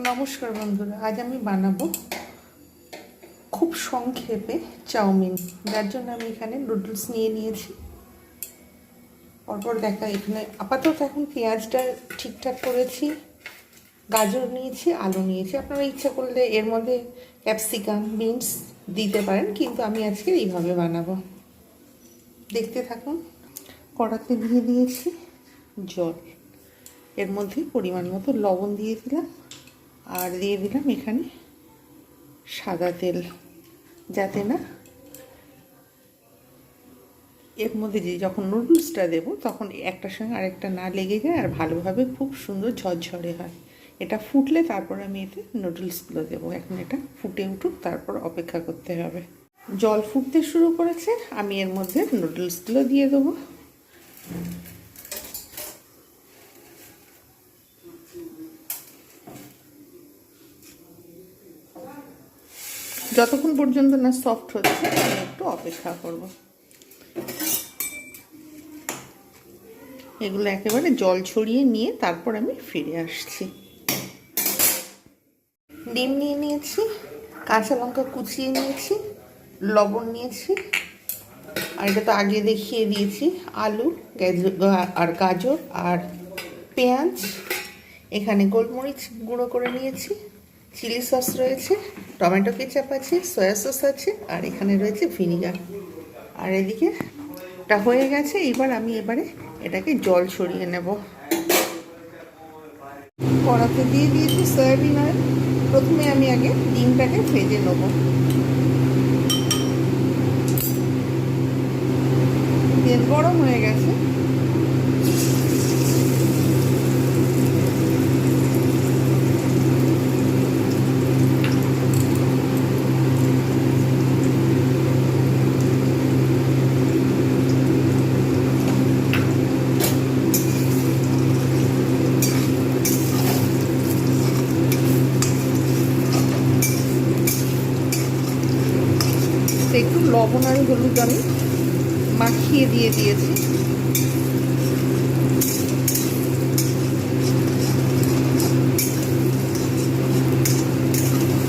নমস্কার বন্ধুরা, আজ আমি বানাবো খুব সংক্ষেপে চাউমিন। যার জন্য আমি এখানে নুডলস নিয়ে নিয়েছি। পরপর দেখা, এখানে আপাতত এখন পেঁয়াজটা ঠিকঠাক করেছি, গাজর নিয়েছি, আলু নিয়েছি। আপনারা ইচ্ছা করলে এর মধ্যে ক্যাপসিকাম, বিনস দিতে পারেন, কিন্তু আমি আজকে এইভাবে বানাবো। দেখতে থাকুন, কড়াতে দিয়ে দিয়েছি জল। এর মধ্যে পরিমাণ মতো লবণ দিয়ে দিলাম। আর দিয়ে দিলাম এখানে সাদা তেল, যাতে না এর মধ্যে যে যখন নুডলসটা দেবো, তখন একটার সঙ্গে আরেকটা না লেগে যায় আর ভালোভাবে খুব সুন্দর ঝরঝরে হয়। এটা ফুটলে তারপর আমি এতে নুডলসগুলো দেবো। এখন এটা ফুটে উঠুক, তারপর অপেক্ষা করতে হবে। জল ফুটতে শুরু করেছে, আমি এর মধ্যে নুডলসগুলো দিয়ে দেবো। যতক্ষণ পর্যন্ত না সফট হচ্ছে, আমি একটু অপেক্ষা করব। এগুলো একেবারে জল ছড়িয়ে নিয়ে তারপর আমি ফিরে আসছি। ডিম নিয়ে নিয়েছি, কাঁচা লঙ্কা কুচিয়ে নিয়েছি, লবণ নিয়েছি, আর এটা তো আগে দেখিয়ে দিয়েছি, আলু আর গাজর, আর পেঁয়াজ, এখানে গোলমরিচ গুঁড়ো করে নিয়েছি, চিলি সস রয়েছে টমেটো কেচাপ আছে, সয়া সস আছে, আর এখানে রয়েছে ভিনিগার। আর এদিকে এটা হয়ে গেছে, এবার আমি এবারে এটাকে জল ছড়িয়ে নেব। কড়াতে দিয়ে দিয়েছি সয়াবিন অয়েল। প্রথমে আমি আগে ডিমটাকে ভেজে নেব। তেল গরম হয়ে গেছে একটু লবণ আর হলুদ আমি মাখিয়ে দিয়ে দিয়েছি।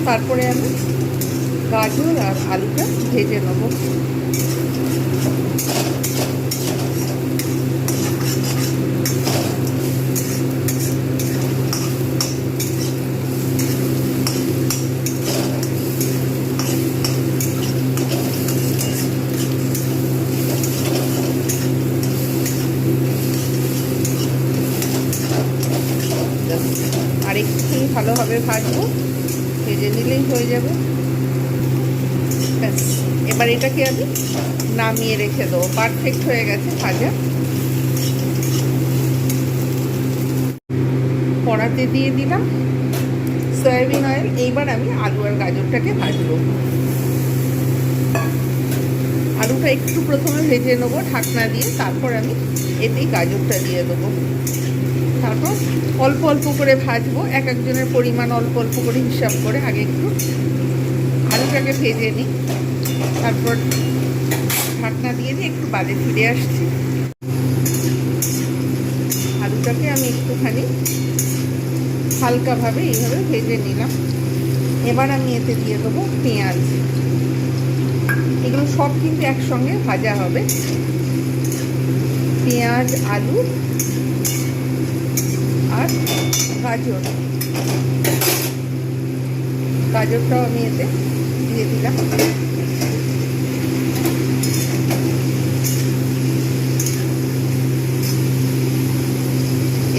তারপরে আমি গাজর আর আলুটা ভেজে নেব আর একটু ভালোভাবে ভাজবো, ভেজে নিলেই হয়ে যাবে। এবার এটাকে আমি নামিয়ে রেখে দেবো। পারফেক্ট হয়ে গেছে ভাজা। কড়াতে দিয়ে দিলাম সয়াবিন অয়েল এইবার আমি আলু আর গাজরটাকে ভাজবো। আলুটা একটু প্রথমে ভেজে নেব ঢাকনা দিয়ে, তারপর আমি এতেই গাজরটা দিয়ে দেবো। তারপর অল্প অল্প করে ভাজবো, এক একজনের পরিমাণ অল্প অল্প করে হিসাব করে আগে একটু আলুটাকে ভেজে নিই। তারপর ঢাকনা দিয়ে দিয়ে একটু বাদে ফিরে আসছি। আলুটাকে আমি একটুখানি হালকাভাবে এইভাবে ভেজে নিলাম। এবার আমি এতে দিয়ে দেবো পেঁয়াজ। এগুলো সব কিন্তু একসঙ্গে ভাজা হবে। পেঁয়াজ, আলু আর গাজর। গাজরটাও আমি এতে দিয়ে দিলাম।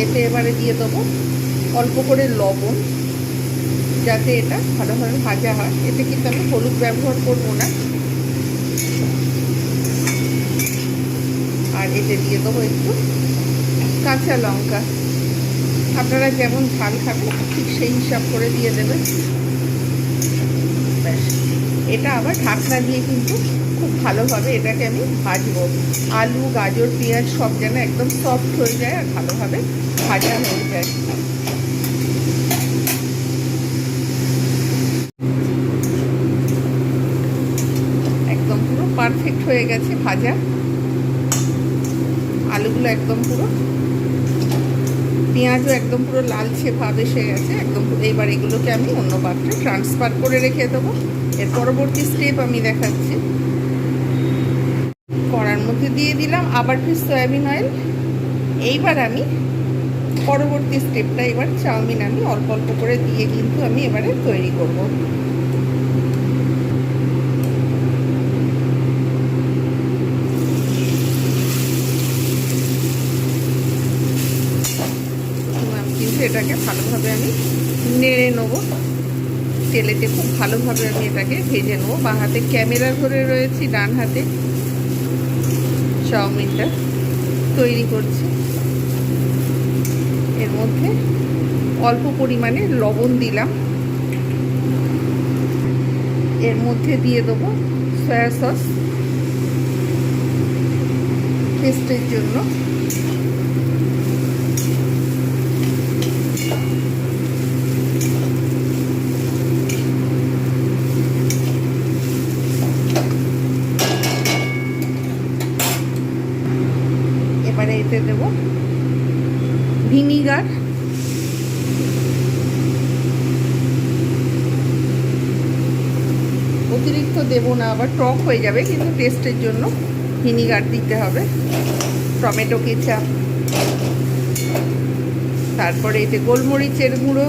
এতে এবারে দিয়ে দেবো অল্প করে লবণ, যাতে এটা ভালোভাবে ভাজা হয়। এতে কিন্তু আমি হলুদ ব্যবহার করব না। আর এতে দিয়ে দেবো একটু কাঁচা লঙ্কা। আপনারা যেমন ঝাল খাবেন, ঠিক সেই হিসাব করে দিয়ে দেবেন। ব্যাস। এটা আবার ঢাকনা দিয়ে কিন্তু খুব ভালোভাবে এটাকে আমি ভাজবো। আলু, গাজর, পেঁয়াজ সব যেন একদম সফট হয়ে যায় আর ভালোভাবে ভাজা হয়ে যায়। একদম পুরো পারফেক্ট হয়ে গেছে ভাজা। আলুগুলো একদম পুরো পেঁয়াজও একদম পুরো লালচে ভাব এসে গেছে, একদম এইবার এগুলোকে আমি অন্য পাত্রে ট্রান্সফার করে রেখে দেবো। এর পরবর্তী স্টেপ আমি দেখাচ্ছি। কড়ার মধ্যে দিয়ে দিলাম আবার ফির সয়াবিন অয়েল এইবার আমি পরবর্তী স্টেপটা এবার চাউমিন আমি অল্প অল্প করে দিয়ে কিন্তু আমি এবারে তৈরি করব আমি কিন্তু এটাকে ভালোভাবে আমি নেড়ে নেব তেলেতে খুব ভালোভাবে আমি এটাকে ভেজে নেব। বা হাতে ক্যামেরা ধরে রয়েছি, ডান হাতে। চাউমিনটা তৈরি করছি। এর মধ্যে অল্প পরিমাণে লবণ দিলাম। এর মধ্যে দিয়ে দেবো সয়া সস। টেস্টের জন্য এবারে এতে দেব ভিনিগার অতিরিক্ত দেবো না, আবার টক হয়ে যাবে, কিন্তু টেস্টের জন্য ভিনিগার দিতে হবে, টমেটো কেচাপ তারপরে এতে গোলমরিচের গুঁড়ো,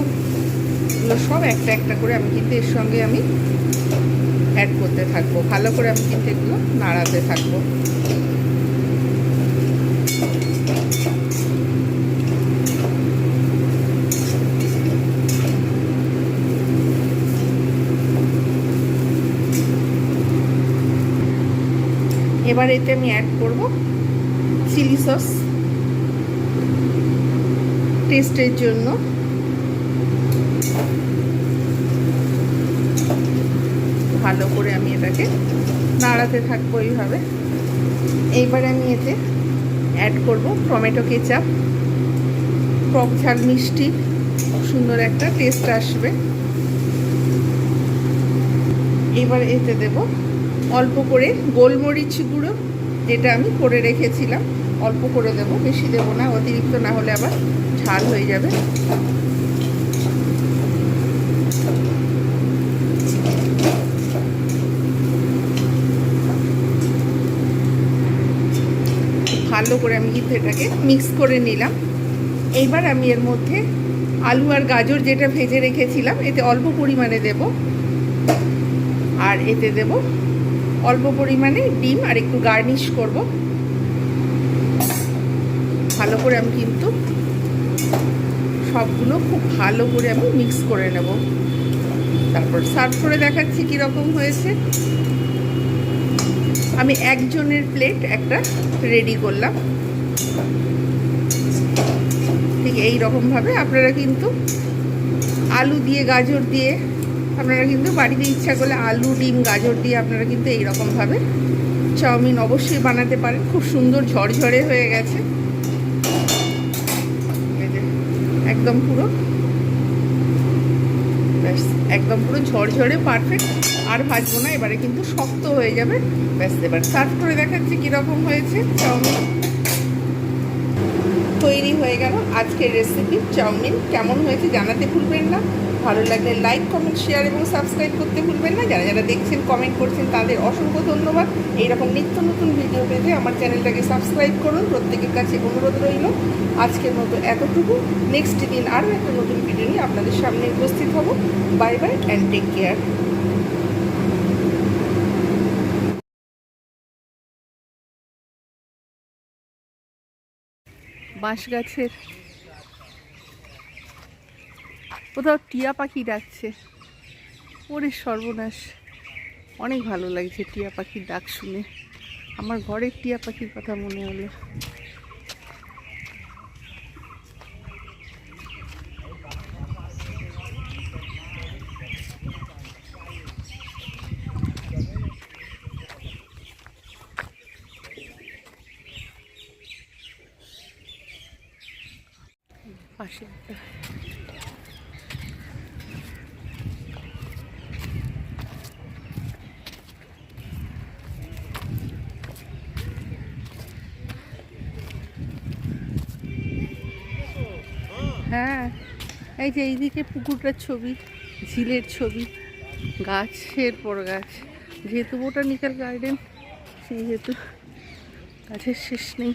এগুলো সব একটা একটা করে আমি কিন্তু এর সঙ্গে আমি অ্যাড করতে থাকব। ভালো করে আমি কিন্তু এগুলো নাড়াতে থাকব এবার এতে আমি অ্যাড করব চিলি সস টেস্টের জন্য। ভালো করে আমি এটাকে নাড়াতে থাকব এইভাবে। এইবার আমি এতে অ্যাড করব টমেটো কেচাপ। টক ঝাল মিষ্টি, সুন্দর একটা টেস্ট আসবে। এবার এতে দেব অল্প করে গোলমরিচ গুঁড়ো, যেটা আমি করে রেখেছিলাম। অল্প করে দেব, বেশি দেব না, অতিরিক্ত না হলে আবার ঝাল হয়ে যাবে। ভালো করে আমি কিন্তু এটাকে মিক্স করে নিলাম। এইবার আমি এর মধ্যে আলু আর গাজর যেটা ভেজে রেখেছিলাম, এতে অল্প পরিমাণে দেব। আর এতে দেব অল্প পরিমাণে ডিম আর একটু গার্নিশ করব। ভালো করে আমি কিন্তু সবগুলো খুব ভালো করে আমি মিক্স করে নেব। তারপর সার্ভ করে দেখাচ্ছি কীরকম হয়েছে। আমি একজনের প্লেট একটা রেডি করলাম। ঠিক এই রকমভাবে আপনারা কিন্তু আলু দিয়ে, গাজর দিয়ে আপনারা কিন্তু বাড়িতে ইচ্ছা করলে আলু, ডিম, গাজর দিয়ে আপনারা কিন্তু এইরকমভাবে চাউমিন অবশ্যই বানাতে পারেন। খুব সুন্দর ঝরঝরে হয়ে গেছে। একদম পুরো। একদম পুরো ঝরঝরে পারফেক্ট আর ভাজবো না, এবারে কিন্তু শক্ত হয়ে যাবে। ব্যাস, এবার সার্ভ করে দেখাচ্ছি কীরকম হয়েছে চাউমিন। তৈরি হয়ে গেল আজকের রেসিপি চাউমিন কেমন হয়েছে জানাতে ভুলবেন না। ভালো লাগলে লাইক কমেন্ট শেয়ার এবং সাবস্ক্রাইব করতে ভুলবেন না। যারা যারা দেখছেন কমেন্ট করছেন, তাদের অসংখ্য ধন্যবাদ। এইরকম নিত্য নতুন ভিডিও পেতে আমার চ্যানেলটাকে সাবস্ক্রাইব করুন। প্রত্যেকের কাছে অনুরোধ রইল। আজকের মতো এতটুকু। নেক্সট দিন আরও একটা নতুন ভিডিও নিয়ে আপনাদের সামনে উপস্থিত হব। Bye bye and take care বাঁশ গাছের কোথাও টিয়া পাখি ডাকছে। ওরে সর্বনাশ। অনেক ভালো লাগছে টিয়া পাখির ডাক শুনে। আমার ঘরের টিয়া পাখির কথা মনে হলো। পাশে একটা হ্যাঁ এই যে এইদিকে পুকুরটার ছবি, ঝিলের ছবি, গাছের পর গাছ। যেহেতু বোটানিক্যাল গার্ডেন সেহেতু গাছের শেষ নেই।